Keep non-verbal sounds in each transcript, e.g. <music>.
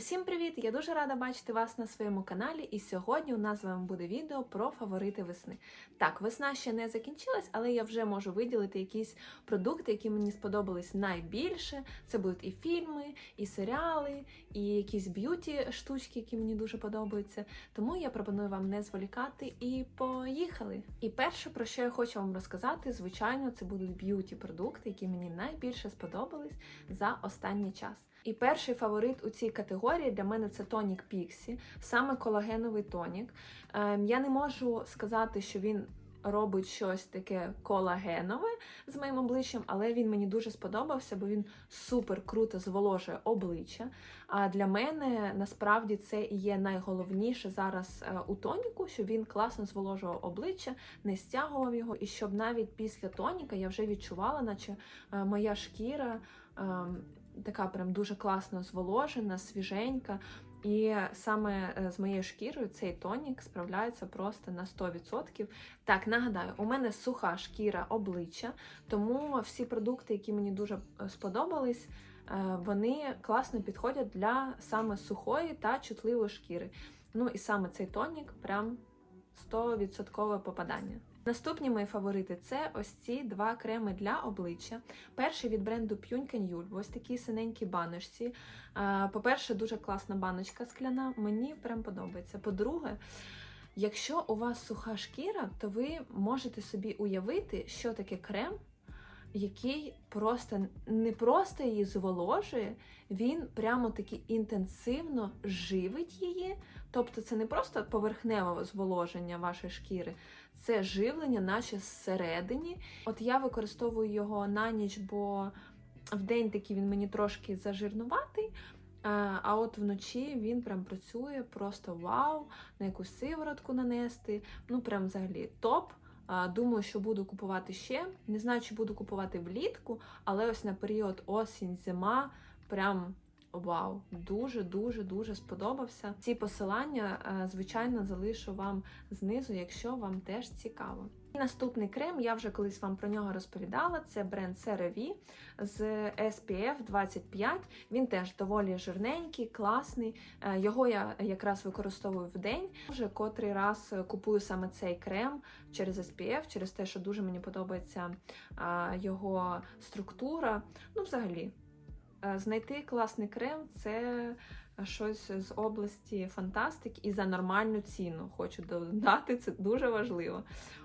Усім привіт! Я дуже рада бачити вас на своєму каналі. І сьогодні у нас з вами буде відео про фаворити весни. Так, весна ще не закінчилась, але я вже можу виділити якісь продукти, які мені сподобались найбільше. Це будуть і фільми, і серіали, і якісь б'юті штучки, які мені дуже подобаються. Тому я пропоную вам не зволікати і поїхали. І перше, про що я хочу вам розказати, звичайно, це будуть б'юті продукти, які мені найбільше сподобались за останній час. І перший фаворит у цій категорії для мене це тонік Піксі, саме колагеновий тонік. Ем, я не можу сказати, що він робить щось таке колагенове з моїм обличчям, але він мені дуже сподобався, бо він супер круто зволожує обличчя. А для мене насправді це і є найголовніше зараз е, у тоніку, щоб він класно зволожував обличчя, не стягував його, і щоб навіть після тоніка я вже відчувала, наче е, моя шкіра. Така прям дуже класно зволожена, свіженька. І саме е, з моєю шкірою цей тонік справляється просто на 100%. Так, нагадаю, у мене суха шкіра обличчя, тому всі продукти, які мені дуже е, сподобались, е, вони класно підходять для саме сухої та чутливої шкіри. Ну і саме цей тонік прям 100% попадання. Наступні мої фаворити це ось ці два креми для обличчя. Перший від бренду Pune Юль, ось такі синенькі баночці. По-перше, дуже класна баночка скляна, мені прям подобається. По-друге, якщо у вас суха шкіра, то ви можете собі уявити, що таке крем, який просто не просто її зволожує, він прямо таки інтенсивно живить її. Тобто це не просто поверхневе зволоження вашої шкіри, це живлення, наче зсередині. От я використовую його на ніч, бо в день такий він мені трошки зажирнуватий. А от вночі він прям працює просто вау, на якусь сиворотку нанести. Ну, прям взагалі топ. Думаю, що буду купувати ще. Не знаю, чи буду купувати влітку, але ось на період осінь, зима прям вау, дуже дуже дуже сподобався. Ці посилання, е, звичайно, залишу вам знизу, якщо вам теж цікаво. І Наступний крем, я вже колись вам про нього розповідала. Це бренд CeraVe з SPF 25. Він теж доволі жирненький, класний. Е, Його я якраз використовую в день. Вже котрий раз купую саме цей крем через SPF, через те, що дуже мені подобається його структура. Ну, взагалі. Е, Знайти класний крем це щось з області фантастики і за нормальну ціну. Хочу додати, це дуже важливо.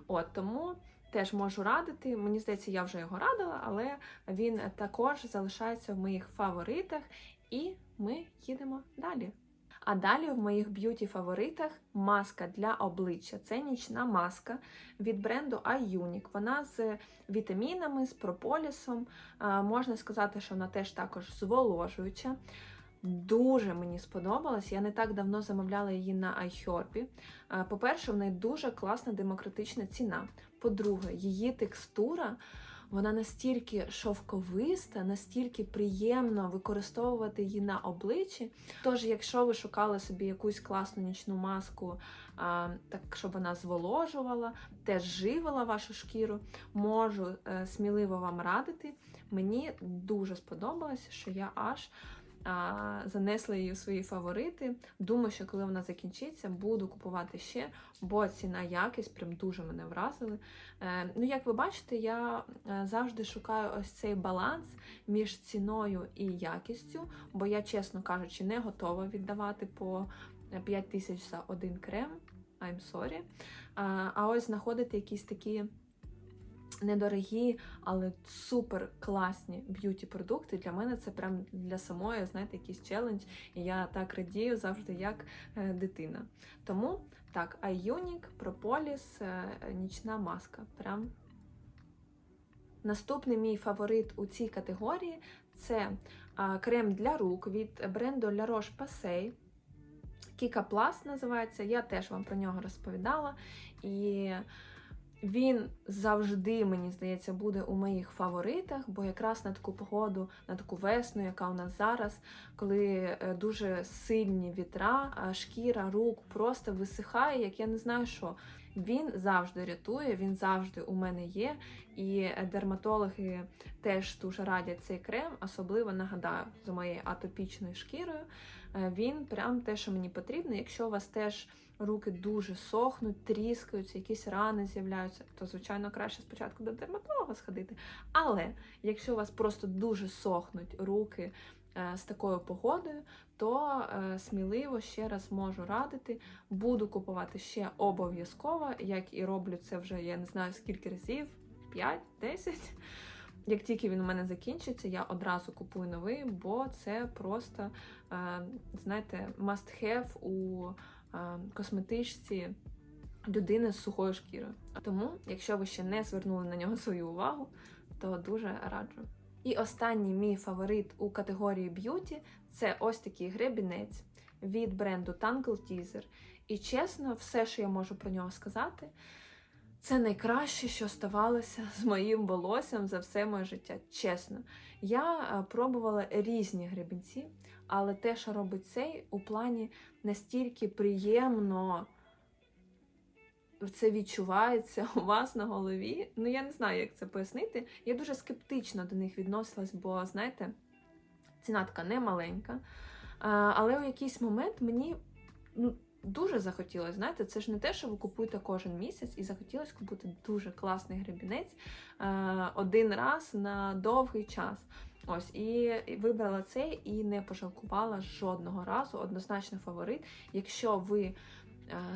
От тому теж можу радити. Мені здається, я вже його радила, але він також залишається в моїх фаворитах, і ми їдемо далі. А далі в моїх б'юті-фаворитах маска для обличчя. Це нічна маска від бренду iUnique. Вона з вітамінами, з прополісом. Можна сказати, що вона теж також зволожуюча. Дуже мені сподобалась. Я не так давно замовляла її на iHerb. Е, По-перше, в неї дуже класна демократична ціна. По-друге, її текстура. Вона настільки шовковиста, настільки приємно використовувати її на обличчі. Тож, якщо ви шукали собі якусь класну нічну маску, так щоб вона зволожувала, теж живила вашу шкіру, можу е, сміливо вам радити. Мені дуже сподобалось, що я аж а, занесла її у свої фаворити. Думаю, що коли вона закінчиться, буду купувати ще, бо ціна якість прям дуже мене вразили. Е, ну, як ви бачите, я е, завжди шукаю ось цей баланс між ціною і якістю, бо я, чесно кажучи, не готова віддавати по 5 тисяч за один крем. I'm sorry. А, а ось знаходити якісь такі недорогі, але супер класні б'юті продукти. Для мене це прям для самої, знаєте, якийсь челендж. І я так радію завжди, як е, дитина. Тому так, Ionic, Propolis, е, нічна маска. Прям. Наступний мій фаворит у цій категорії це крем для рук від бренду La Roche-Posay. Kika Plus називається. Я теж вам про нього розповідала. І він завжди, мені здається, буде у моїх фаворитах, бо якраз на таку погоду, на таку весну, яка у нас зараз, коли е, дуже сильні вітра, а шкіра рук просто висихає, як я не знаю що. Він завжди рятує, він завжди у мене є. І дерматологи теж дуже радять цей крем, особливо нагадаю, за моєю атопічною шкірою. Е, Він прям те, що мені потрібно. Якщо у вас теж руки дуже сохнуть, тріскаються, якісь рани з'являються, то звичайно краще спочатку до дерматолога сходити. Але якщо у вас просто дуже сохнуть руки е, з такою погодою, то е, сміливо ще раз можу радити. Буду купувати ще обов'язково, як і роблю це вже я не знаю скільки разів, 5-10. Як тільки він у мене закінчиться, я одразу купую новий, бо це просто, е, знаєте, must have у косметичці людини з сухою шкірою. Тому, якщо ви ще не звернули на нього свою увагу, то дуже раджу. І останній мій фаворит у категорії б'юті це ось такий гребінець від бренду Tangle Teaser. І чесно, все, що я можу про нього сказати, це найкраще, що ставалося з моїм волоссям за все моє життя. Чесно, я е, пробувала різні гребінці, але те, що робить цей, у плані настільки приємно це відчувається у вас на голові. Ну, я не знаю, як це пояснити. Я дуже скептично до них відносилась, бо, знаєте, ціна така не маленька. Але у якийсь момент мені ну, дуже захотілося, знаєте, це ж не те, що ви купуєте кожен місяць, і захотілося купити дуже класний гребінець один раз на довгий час. Ось, і вибрала цей і не пожалкувала жодного разу. Однозначно фаворит. Якщо ви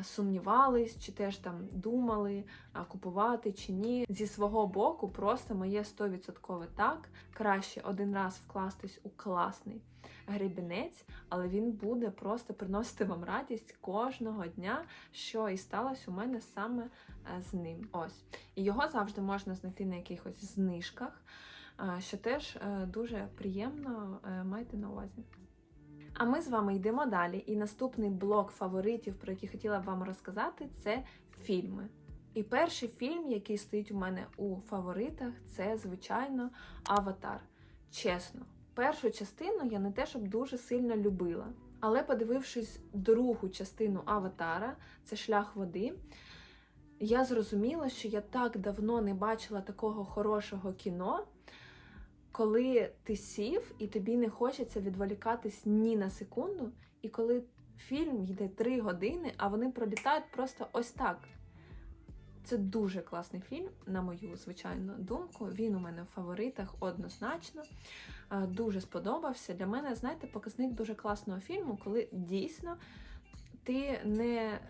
сумнівались, чи теж там думали, купувати чи ні. Зі свого боку, просто моє 100% так. Краще один раз вкластись у класний гребінець, але він буде просто приносити вам радість кожного дня, що і сталося у мене саме е, з ним. Ось. І його завжди можна знайти на якихось знижках, що теж е, дуже приємно е, майте на увазі. А ми з вами йдемо далі. І наступний блок фаворитів, про який хотіла б вам розказати, це фільми. І перший фільм, який стоїть у мене у фаворитах, це, звичайно, Аватар. Чесно, першу частину я не те, щоб дуже сильно любила. Але подивившись другу частину Аватара, це шлях води, я зрозуміла, що я так давно не бачила такого хорошого кіно коли ти сів і тобі не хочеться відволікатись ні на секунду, і коли фільм йде три години, а вони пролітають просто ось так. Це дуже класний фільм, на мою звичайну думку. Він у мене в фаворитах однозначно. Дуже сподобався. Для мене, знаєте, показник дуже класного фільму, коли дійсно ти не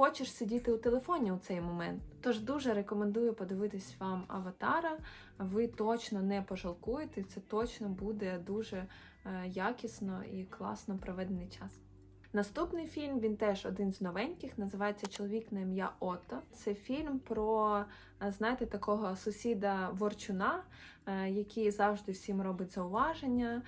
хочеш сидіти у телефоні у цей момент. Тож дуже рекомендую подивитись вам аватара. Ви точно не пожалкуєте, це точно буде дуже е, якісно і класно проведений час. Наступний фільм він теж один з новеньких, називається Чоловік на ім'я Отто. Це фільм про, е, знаєте, такого сусіда Ворчуна, е, який завжди всім робить зауваження.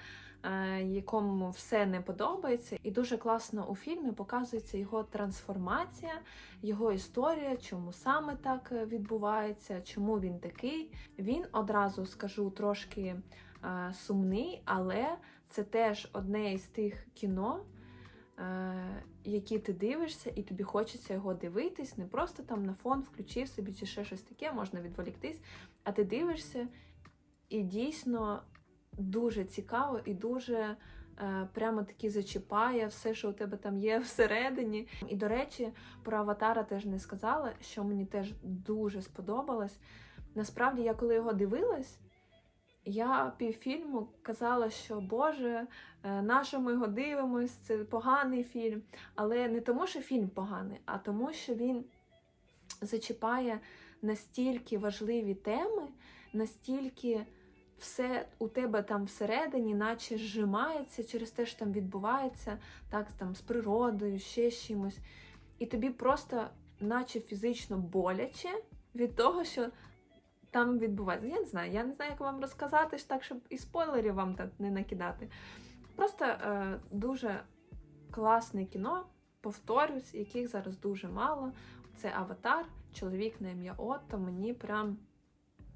Е, якому все не подобається, і дуже класно у фільмі показується його трансформація, його історія, чому саме так е, відбувається, чому він такий. Він одразу скажу трошки е, сумний, але це теж одне із тих кіно. Які ти дивишся, і тобі хочеться його дивитись, не просто там на фон включив собі чи ще щось таке, можна відволіктись, а ти дивишся і дійсно дуже цікаво і дуже е, прямо таки зачіпає все, що у тебе там є <laughs> всередині. І, до речі, про аватара теж не сказала, що мені теж дуже сподобалось. Насправді, я коли його дивилась, я півфільму казала, що Боже, е, на ми його дивимось, це поганий фільм. Але не тому, що фільм поганий, а тому, що він зачіпає настільки важливі теми, настільки все у тебе там всередині, наче зжимається через те, що там відбувається, так, там з природою, ще з чимось. І тобі просто, наче фізично боляче від того, що там відбувається. Я не знаю, я не знаю, як вам розказати, так, щоб і спойлерів вам так не накидати. Просто е, дуже класне кіно, повторюсь, яких зараз дуже мало. Це Аватар, чоловік на ім'я Отто. Мені прям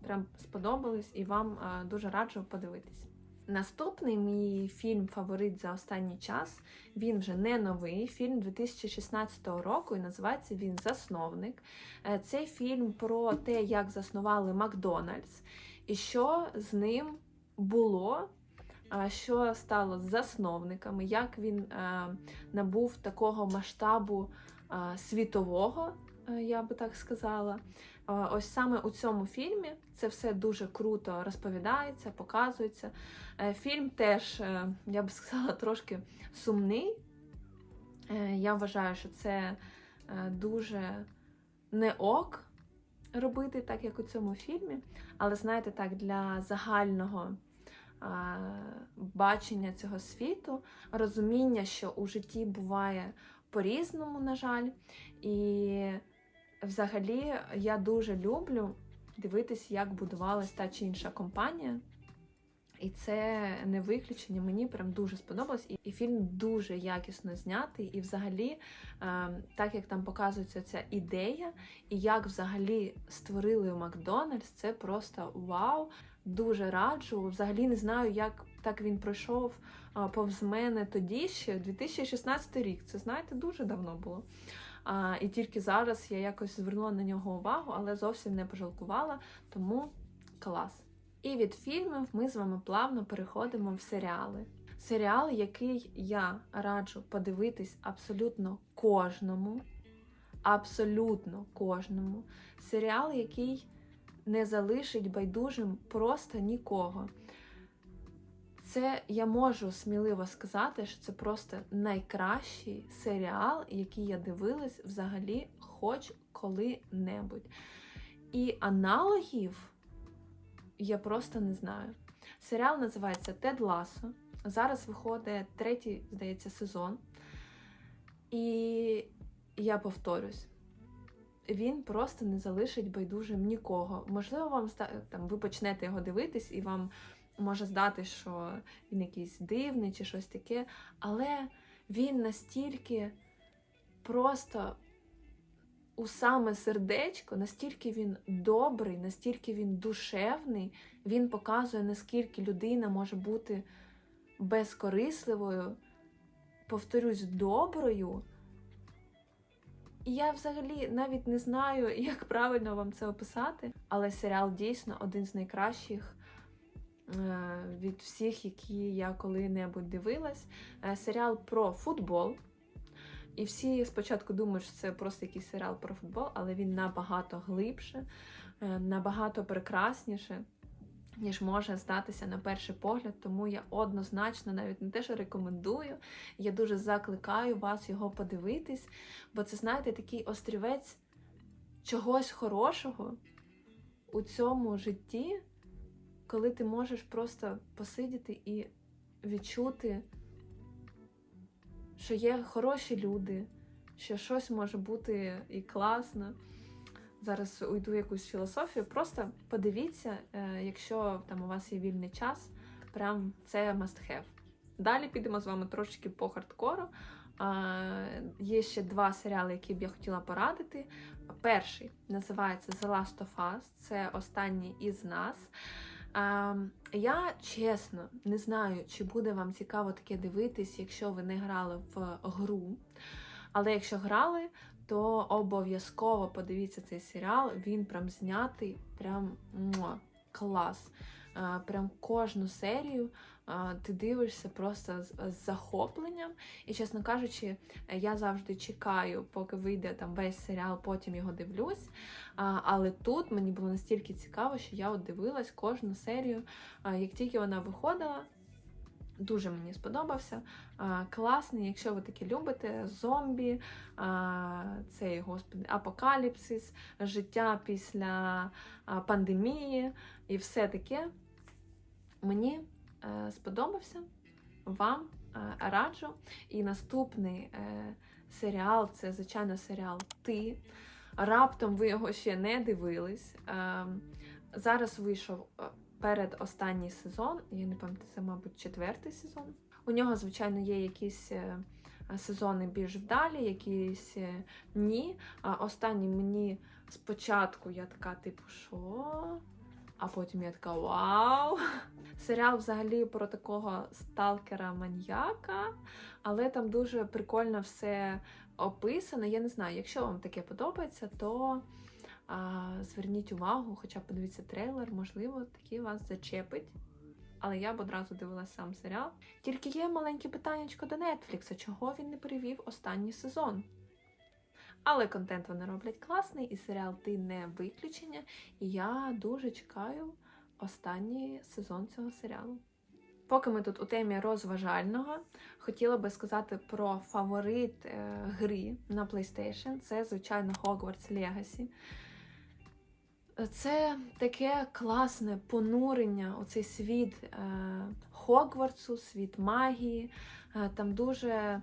прям сподобались і вам е, дуже раджу подивитись. Наступний мій фільм-фаворит за останній час. Він вже не новий фільм 2016 року, і називається він Засновник. Е, цей фільм про те, як заснували Макдональдс, і що з ним було що стало з засновниками, як він е, набув такого масштабу світового, я би так сказала. Ось саме у цьому фільмі це все дуже круто розповідається, показується. Е, Фільм теж, е, я би сказала, <laughs> трошки сумний. Е, Я вважаю, що це дуже не ок робити так, як у цьому фільмі. Але знаєте, так, для загального бачення цього світу, розуміння, що у житті буває по-різному, на жаль. І взагалі я дуже люблю дивитись, як будувалась та чи інша компанія. І це не виключення. Мені прям дуже сподобалось. І, фільм дуже якісно знятий. І взагалі, е, так як там показується ця ідея, і як взагалі створили Макдональдс, це просто вау. Дуже раджу. Взагалі не знаю, як так він пройшов а, повз мене тоді ще 2016 рік. Це знаєте, дуже давно було. А, і тільки зараз я якось звернула на нього увагу, але зовсім не пожалкувала, тому клас. І від фільмів ми з вами плавно переходимо в серіали. Серіал, який я раджу подивитись абсолютно кожному. Абсолютно кожному. Серіал, який не залишить байдужим просто нікого. Це я можу сміливо сказати, що це просто найкращий серіал, який я дивилась взагалі хоч коли-небудь. І аналогів я просто не знаю. Серіал називається Тед Ласо. Зараз виходить третій, здається, сезон. І я повторюсь, він просто не залишить байдужим нікого. Можливо, вам там, ви почнете його дивитись, і вам може здати, що він якийсь дивний чи щось таке, але він настільки просто у саме сердечко, настільки він добрий, настільки він душевний, він показує, наскільки людина може бути безкорисливою, повторюсь, доброю. І я взагалі навіть не знаю, <laughs> як правильно вам це описати, але серіал дійсно один з найкращих від всіх, які я коли-небудь дивилась. Е, Серіал про футбол. І всі спочатку думають, що це просто якийсь серіал про футбол, але він набагато глибше, е, набагато прекрасніше, ніж може здатися на перший погляд. Тому я однозначно навіть не те, що рекомендую, я дуже закликаю вас його подивитись, бо це, знаєте, такий острівець чогось хорошого у цьому житті, коли ти можеш просто посидіти і відчути що є хороші люди, що щось може бути і класно. Зараз уйду в якусь філософію. Просто подивіться, е, якщо там у вас є вільний час, прям це must have. Далі підемо з вами трошки по хардкору. Є ще два серіали, які б я хотіла порадити. Перший називається The Last of Us, це останній із нас. Я чесно не знаю, чи буде вам цікаво таке дивитись, якщо ви не грали в гру. Але якщо грали, то обов'язково подивіться цей серіал. Він прям знятий, прям муа, клас. Прям кожну серію ти дивишся просто з, захопленням. І, чесно кажучи, я завжди чекаю, поки вийде там весь серіал, потім його дивлюсь. Але тут мені було настільки цікаво, що я от дивилась кожну серію. Як тільки вона виходила, дуже мені сподобався. Класний, якщо ви таке любите, зомбі, цей господи, апокаліпсис, життя після пандемії і все таке. Мені е, сподобався. Вам е, раджу. І наступний е, серіал це, звичайно, серіал Ти. Раптом ви його ще не дивились. Зараз вийшов перед останній сезон, я не пам'ятаю, це, мабуть, четвертий сезон. У нього, звичайно, є якісь сезони більш вдалі, якісь ні. А останній мені спочатку я така, типу, що? А потім я така вау! Серіал взагалі про такого сталкера-маньяка, але там дуже прикольно все описано. Я не знаю, якщо вам таке подобається, то а, зверніть увагу, хоча подивіться трейлер, можливо, такий вас зачепить. але я б одразу дивилася сам серіал. Тільки є маленьке питаннячко до Нетфлікса, чого він не перевів останній сезон. Але контент вони роблять класний, і серіал Ти не виключення. І я дуже чекаю останній сезон цього серіалу. Поки ми тут у темі розважального, хотіла би сказати про фаворит е, гри на PlayStation. Це, звичайно, Hogwarts Legacy. Це таке класне понурення у цей світ е, Хогвартсу, світ магії. Е, там дуже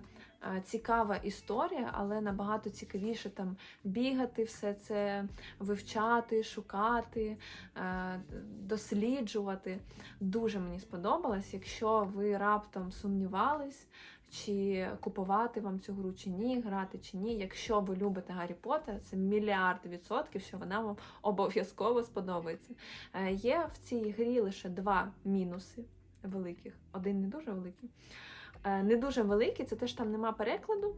цікава історія, але набагато цікавіше там бігати, все це вивчати, шукати, е, досліджувати. Дуже мені сподобалось. Якщо ви раптом сумнівались, чи купувати вам цю гру чи ні, грати чи ні. Якщо ви любите Гаррі Поттер, це мільярд відсотків, що вона вам обов'язково сподобається. Е, Є в цій грі лише два мінуси великих. Один не дуже великий. Е, Не дуже великий, це те, що там нема перекладу.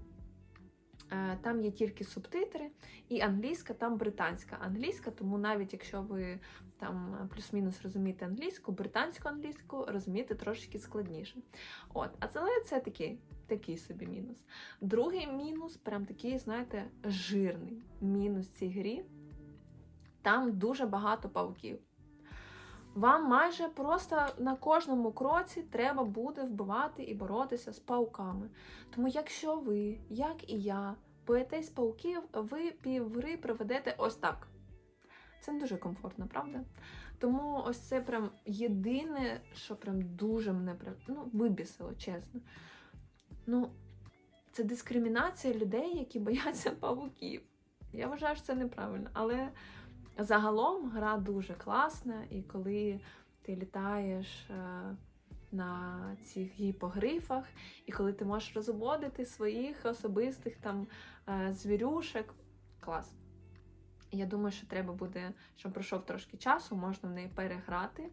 Е, Там є тільки субтитри, і англійська, там британська англійська, тому навіть якщо ви там плюс-мінус розумієте англійську, британську англійську розумієте трошки складніше. От, а це це такий, такий собі мінус. Другий мінус, прям такий, знаєте, жирний мінус цій грі. Там дуже багато павуків. Вам майже просто на кожному кроці треба буде вбивати і боротися з пауками. Тому, якщо ви, як і я, боїтесь пауків, ви півгри проведете ось так. Це не дуже комфортно, правда? Тому ось це прям єдине, що прям дуже мене ну, вибісило, чесно. Ну, це дискримінація людей, які <laughs> бояться павуків. Я вважаю, що це неправильно. Але загалом гра дуже класна, і коли ти літаєш е, на цих гіпогрифах, і коли ти можеш розводити своїх особистих там е, звірюшек, клас. Я думаю, що треба буде, щоб пройшов трошки часу, можна в неї переграти.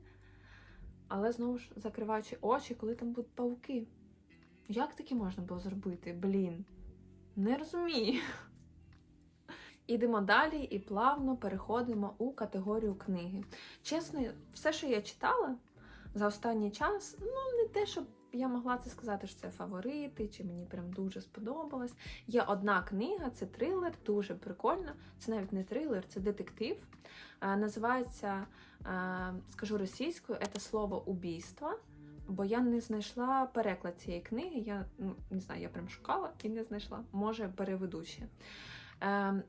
Але знову ж закриваючи очі, коли там будуть павуки. Як таке можна було зробити? Блін. Не розумію. Ідемо далі і плавно переходимо у категорію книги. Чесно, все, що я читала за останній час, ну не те, щоб я могла це сказати, що це фаворити, чи мені прям дуже сподобалось. Є одна книга, це трилер, дуже прикольно. Це навіть не трилер, це детектив. Е, називається, е, скажу російською, це слово убійство. Бо я не знайшла переклад цієї книги. Я ну, не знаю, я прям шукала і не знайшла. Може, переведу ще. Е,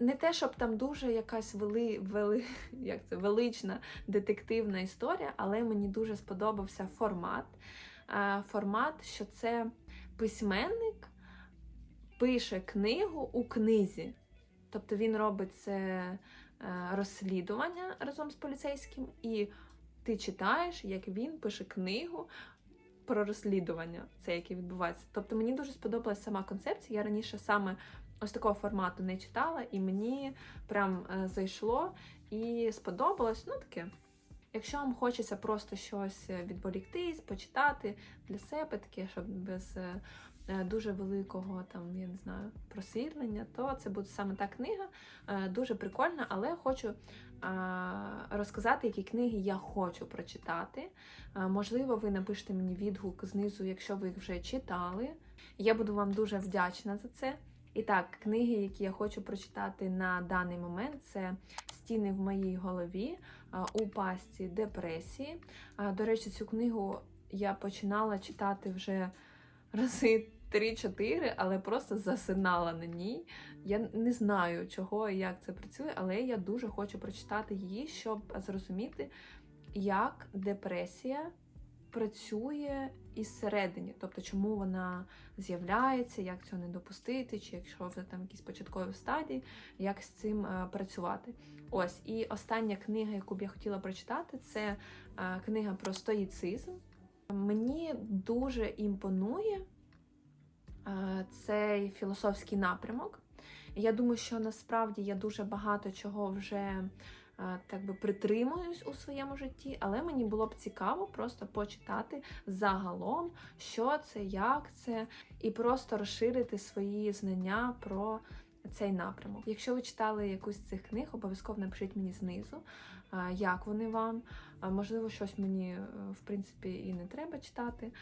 не те, щоб там дуже якась вели, вели, <laughs> як це, велична детективна історія, але мені дуже сподобався формат. Формат, що це письменник пише книгу у книзі. Тобто він робить це е, розслідування разом з поліцейським, і ти читаєш, як він пише книгу про розслідування, це яке відбувається. Тобто мені дуже сподобалася сама концепція. Я раніше саме ось такого формату не читала, і мені прям е, зайшло і сподобалось. Ну таке. Якщо вам хочеться просто щось відволіктись, почитати для себе, таке, щоб без е, е, дуже великого там, я не знаю, просвітлення, то це буде саме та книга. Е, Дуже прикольна, але хочу е, розказати, які книги я хочу прочитати. Е, Можливо, ви напишете мені відгук знизу, якщо ви їх вже читали. Я буду вам дуже вдячна за це. І так, книги, які я хочу прочитати на даний момент, це Стіни в моїй голові у пастці депресії. До речі, цю книгу я починала читати вже рази 3-4, але просто засинала на ній. Я не знаю, чого і як це працює, але я дуже хочу прочитати її, щоб зрозуміти, як депресія працює із середині, тобто чому вона з'являється, як цього не допустити, чи якщо вже там якісь початкові стадії, як з цим е, працювати. Ось, і остання книга, яку б я хотіла прочитати, це е, книга про стоїцизм. Мені дуже імпонує е, цей філософський напрямок. Я думаю, що насправді я дуже багато чого вже так би притримуюсь у своєму житті, але мені було б цікаво просто почитати загалом, що це, як це, і просто розширити свої знання про цей напрямок. Якщо ви читали якусь з цих книг, обов'язково напишіть мені знизу, як вони вам. Можливо, щось мені е, в принципі і не треба читати.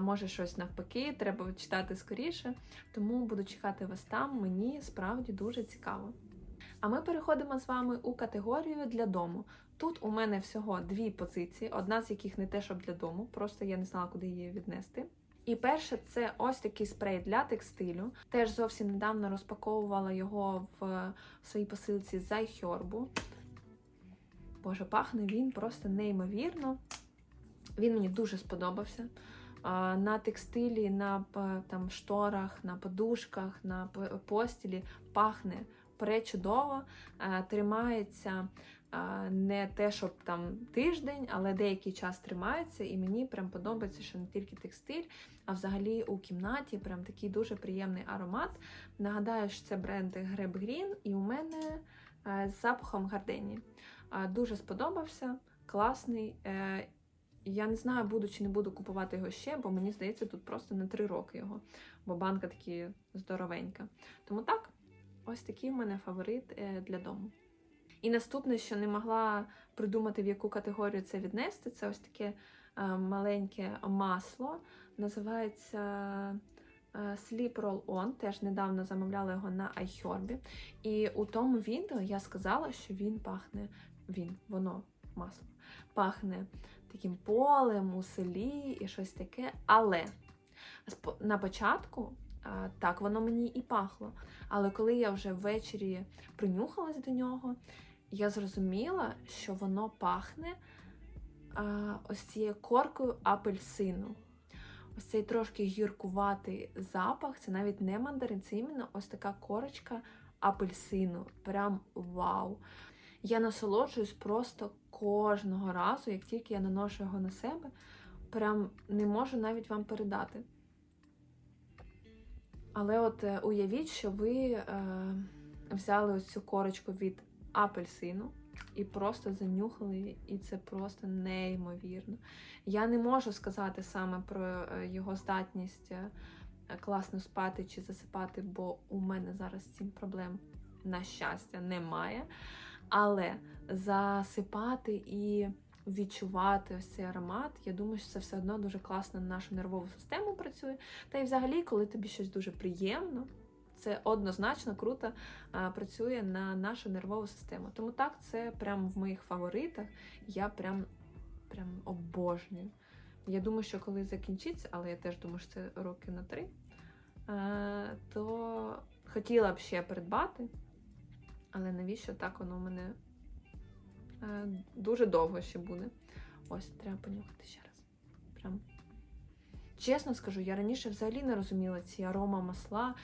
Може, щось навпаки, треба читати скоріше. Тому буду чекати вас там. Мені справді дуже цікаво. А ми переходимо з вами у категорію для дому. Тут у мене всього дві позиції, одна з яких не те, щоб для дому, просто я не знала, куди її віднести. І перше, це ось такий спрей для текстилю. Теж зовсім недавно розпаковувала його в своїй посилці з Айхьорбу. Боже, пахне він просто неймовірно. Він мені дуже сподобався. На текстилі, на там, шторах, на подушках, на постілі пахне пречудово, е, тримається е, не те, щоб там тиждень, але деякий час тримається, і мені прям подобається, що не тільки текстиль, а взагалі у кімнаті прям такий дуже приємний аромат. Нагадаю, що це бренд Греб Грін, і у мене е, з запахом гарденії. Е, Дуже сподобався, класний. Я не знаю, буду чи не буду купувати його ще, бо мені здається, тут просто на три роки його, бо банка такі здоровенька. Тому так, ось такий в мене фаворит е, для дому. І наступне, що не могла придумати, в яку категорію це віднести, це ось таке е, маленьке масло. Називається е, Sleep Roll On. Теж недавно замовляла його на iHerb. І у тому відео я сказала, що він пахне, він, воно, масло, пахне таким полем у селі і щось таке. Але на початку так воно мені і пахло. Але коли я вже ввечері принюхалась до нього, я зрозуміла, що воно пахне а, ось цією коркою апельсину. Ось цей трошки гіркуватий запах, це навіть не мандарин, це іменно ось така корочка апельсину. Прям вау! Я насолоджуюсь просто кожного разу, як тільки я наношу його на себе, прям не можу навіть вам передати. Але от е, уявіть, що ви е, взяли ось цю корочку від апельсину і просто занюхали, і це просто неймовірно. Я не можу сказати саме про е, його здатність е, класно спати чи засипати, бо у мене зараз з цим проблем, на щастя, немає. Але засипати і відчувати ось цей аромат, я думаю, що це все одно дуже класно на нашу нервову систему працює. Та й взагалі, коли тобі щось дуже приємно, це однозначно круто а, працює на нашу нервову систему. Тому так, це прям в моїх фаворитах. Я прям, прям обожнюю. Я думаю, що коли закінчиться, але я теж думаю, що це роки на три, е, то хотіла б ще придбати. Але навіщо так воно у мене дуже довго ще буде. Ось, треба понюхати ще раз. Прям. Чесно скажу, я раніше взагалі не розуміла ці арома масла.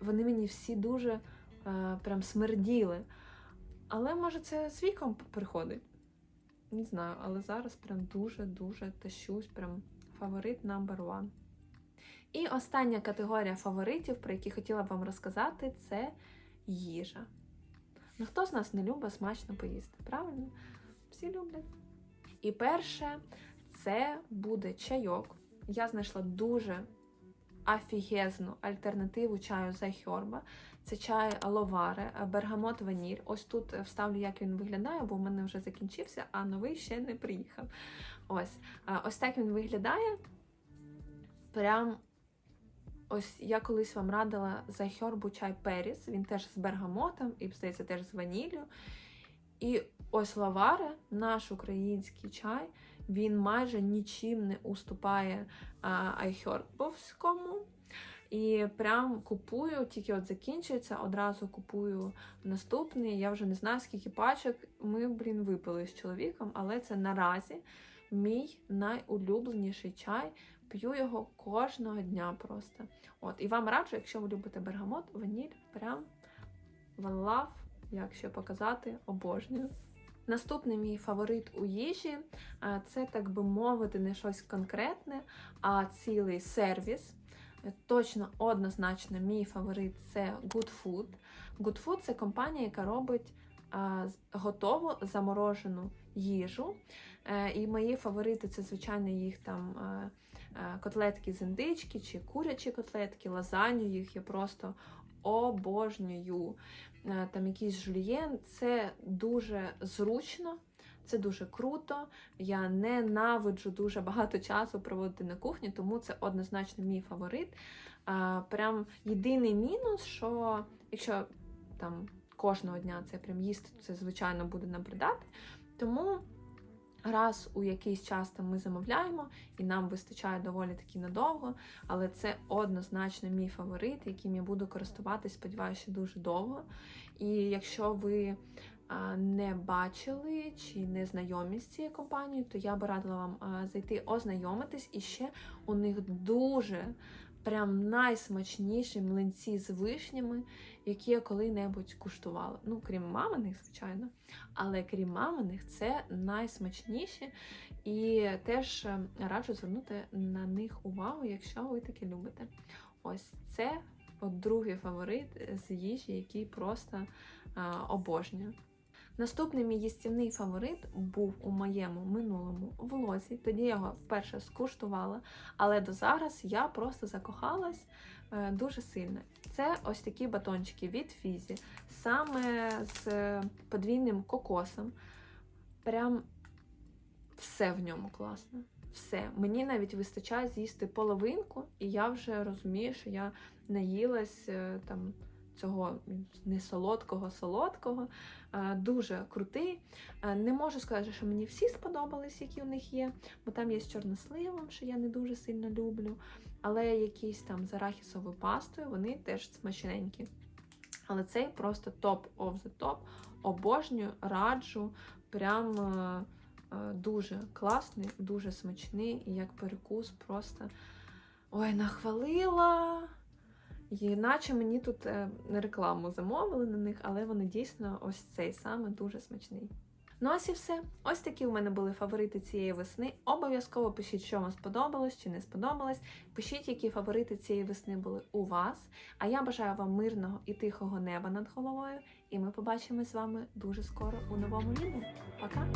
Вони мені всі дуже е, прям смерділи. Але може це з віком приходить. Не знаю, але зараз прям дуже-дуже тащусь, прям фаворит number one. І остання категорія фаворитів, про які хотіла б вам розказати, це їжа. Ну, хто з нас не любить смачно поїсти, правильно? Всі люблять. І перше, це буде чайок. Я знайшла дуже офігезну альтернативу чаю Зайхьорба. Це чай аловаре, бергамот ваніль. Ось тут вставлю, як він виглядає, бо в мене вже закінчився, а новий ще не приїхав. Ось, ось так він виглядає. Прям ось я колись вам радила Зайхьорбу чай Періс. Він теж з бергамотом і, здається, теж з ваніллю. І ось лаваре, наш український чай, він майже нічим не уступає айхьорбовському. І прям купую, тільки от закінчується, одразу купую наступний. Я вже не знаю, скільки пачок ми, блін, випили з чоловіком, але це наразі мій найулюбленіший чай. П'ю його кожного дня просто. От, і вам раджу, якщо ви любите бергамот, ваніль, прям one love, як ще показати, обожнюю. Наступний мій фаворит у їжі це, так би мовити, не щось конкретне, а цілий сервіс. Точно однозначно, мій фаворит це Good Food. Good Food це компанія, яка робить готову заморожену їжу. Е, і мої фаворити це, звичайно, їх там е, котлетки з індички чи курячі котлетки, лазанью їх я просто обожнюю. Е, Там якийсь жульєн, це дуже зручно. Це дуже круто. Я ненавиджу дуже багато часу проводити на кухні, тому це однозначно мій фаворит. А, прям єдиний мінус, що якщо там кожного дня це прям їсти, то це звичайно буде набридати. Тому раз у якийсь час там ми замовляємо, і нам вистачає доволі таки надовго, але це однозначно мій фаворит, яким я буду користуватись, сподіваюся, дуже довго. І якщо ви не бачили чи не знайомі з цією компанією, то я би радила вам зайти ознайомитись. І ще у них дуже прям найсмачніші млинці з вишнями, які я коли-небудь куштувала. Ну, крім маминих, звичайно. Але крім маминих, це найсмачніші. І теж е, раджу звернути на них увагу, якщо ви таке любите. Ось це другий фаворит з їжі, який просто а, обожнюю. Наступний мій їстівний фаворит був у моєму минулому влозі. Тоді я його вперше скуштувала, але до зараз я просто закохалась е, дуже сильно. Це ось такі батончики від Фізі, саме з подвійним кокосом. Прям все в ньому класно. Все. Мені навіть вистачає з'їсти половинку, і я вже розумію, що я наїлась е, там цього не солодкого. Е, Дуже крутий. Е, Не можу сказати, що мені всі сподобались, які у них є, бо там є з чорносливом, що я не дуже сильно люблю. Але якісь там з арахісовою пастою, вони теж смачненькі. Але цей просто топ of the top. Обожнюю, раджу. Прям е, дуже класний, дуже смачний, і як перекус просто ой, нахвалила. І наче мені тут е, рекламу замовили на них, але вони дійсно ось цей саме дуже смачний. Ну ось і все. Ось такі у мене були фаворити цієї весни. Обов'язково пишіть, що вам сподобалось чи не сподобалось. Пишіть, які фаворити цієї весни були у вас. А я бажаю вам мирного і тихого неба над головою. І ми побачимось з вами дуже скоро у новому відео. Пока!